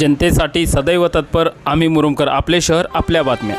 जनतेसाठी सदैव तत्पर आम्ही मुरुमकर आपले शहर आपल्या बातम्या.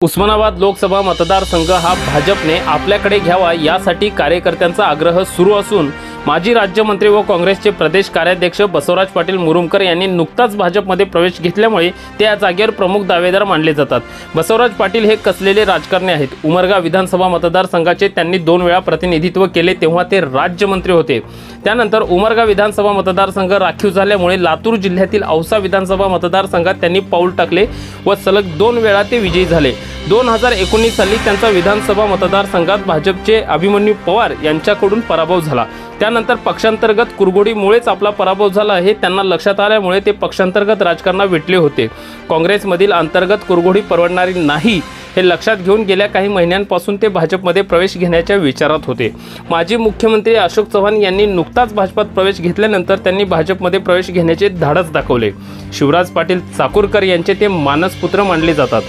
उस्मानाबाद लोकसभा मतदारसंघ हा भाजपने आपल्याकडे घ्यावा यासाठी कार्यकर्त्यांचा आग्रह सुरू असून माजी राज्यमंत्री व काँग्रेसचे प्रदेश कार्याध्यक्ष बसवराज पाटील मुरुमकर यांनी नुकताच भाजपमध्ये प्रवेश घेतल्यामुळे ते या जागेवर प्रमुख दावेदार मानले जातात. बसवराज पाटील हे कसलेले राजकारणी आहेत? उमरगा विधानसभा मतदारसंघाचे त्यांनी दोन वेळा प्रतिनिधित्व केले तेव्हा ते राज्यमंत्री होते. त्यानंतर उमरगा विधानसभा मतदारसंघ राखीव झाल्यामुळे लातूर जिल्ह्यातील औसा विधानसभा मतदारसंघात त्यांनी पाऊल टाकले व सलग दोन वेळा ते विजयी झाले. दोन हजार एकोणीस साली त्यांचा विधानसभा मतदारसंघात भाजपचे अभिमन्यू पवार यांच्याकडून पराभव झाला. त्यानंतर पक्षांतर्गत कुरगोडीमुळेच आपला पराभव झाला हे त्यांना लक्षात आल्यामुळे ते पक्षांतर्गत राजकारणात विटले होते. काँग्रेसमधील अंतर्गत कुरघोडी परवडणारी नाही हे लक्षात घेऊन गेल्या काही महिन्यांपासून ते भाजपमध्ये प्रवेश घेण्याच्या विचारात होते. माजी मुख्यमंत्री अशोक चव्हाण यांनी नुकताच भाजपात प्रवेश घेतल्यानंतर त्यांनी भाजपमध्ये प्रवेश घेण्याचे धाडस दाखवले. शिवराज पाटील चाकूरकर यांचे ते मानसपुत्र मानले जातात.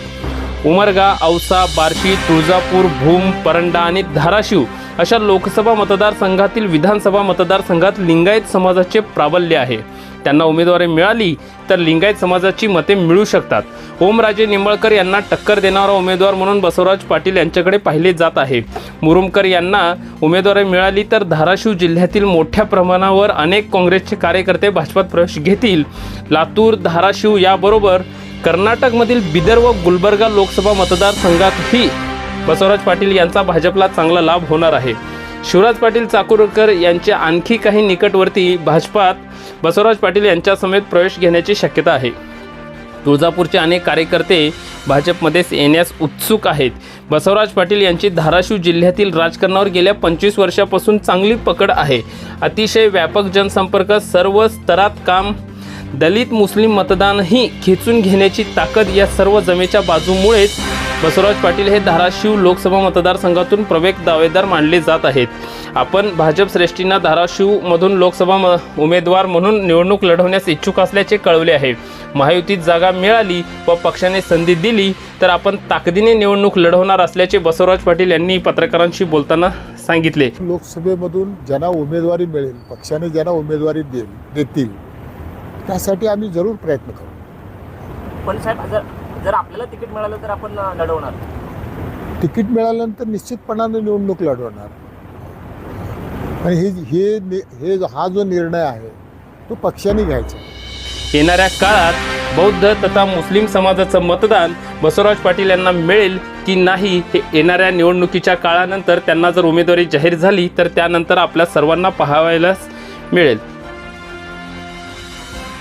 उमरगा औसा बार्शी तुळजापूर भूम परंडा आणि धाराशिव अशा लोकसभा मतदारसंघातील विधानसभा मतदारसंघात लिंगायत समाजाचे प्राबल्य आहे. त्यांना उमेदवारी मिळाली तर लिंगायत समाजाची मते मिळू शकतात. ओमराजे निंबाळकर यांना टक्कर देणारा उमेदवार म्हणून बसवराज पाटील यांच्याकडे पाहिले जात आहे. मुरुमकर यांना उमेदवारी मिळाली तर धाराशिव जिल्ह्यातील मोठ्या प्रमाणावर अनेक काँग्रेसचे कार्यकर्ते भाजपात प्रवेश घेतील. लातूर धाराशिव याबरोबर कर्नाटकमधील बिदर व गुलबर्गा लोकसभा मतदारसंघातही बसवराज पाटील यांचा भाजपला चांगला लाभ होणार आहे. शिवराज पाटील चाकूरकर यांच्या आणखी काही निकटवर्ती भाजपात बसवराज पाटील यांच्यासमेत प्रवेश घेण्याची शक्यता आहे. तुळजापूरचे अनेक कार्यकर्ते भाजपमध्ये येण्यास उत्सुक आहेत. बसवराज पाटील यांची धाराशिव जिल्ह्यातील राजकारणावर गेल्या पंचवीस वर्षापासून चांगली पकड आहे. अतिशय व्यापक जनसंपर्क सर्व स्तरात काम दलित मुस्लिम मतदानही खेचून घेण्याची ताकद या सर्व जमेच्या बाजूमुळेच बसवराज पाटील हे धाराशिव लोकसभा मतदारसंघातून प्रवेश दावेदार मानले जात आहेत. आपण भाजप श्रेष्ठींना धाराशिवमधून लोकसभा म उमेदवार म्हणून निवडणूक लढवण्यास इच्छुक असल्याचे कळवले आहे. महायुतीत जागा मिळाली व पक्षाने संधी दिली तर आपण ताकदीने निवडणूक लढवणार असल्याचे बसवराज पाटील यांनी पत्रकारांशी बोलताना सांगितले. लोकसभेमधून ज्यांना उमेदवारी मिळेल पक्षाने ज्यांना उमेदवारी देईल देतील त्यासाठी आम्ही जरूर प्रयत्न करू. पण साहेब जर आपल्याला तिकीट मिळालं तर आपण लढवणार. तिकीट मिळाल्यानंतर निश्चितपणाने निवडणूक लढवणार. आणि हे हे नि- हे हा जो निर्णय आहे तो पक्षाने घ्यायचा. येणाऱ्या काळात बौद्ध तथा मुस्लिम समाजाचं मतदान बसवराज पाटील यांना मिळेल की नाही हे येणाऱ्या निवडणुकीच्या काळानंतर त्यांना जर उमेदवारी जाहीर झाली तर त्यानंतर आपल्या सर्वांना पाहावयालाच मिळेल.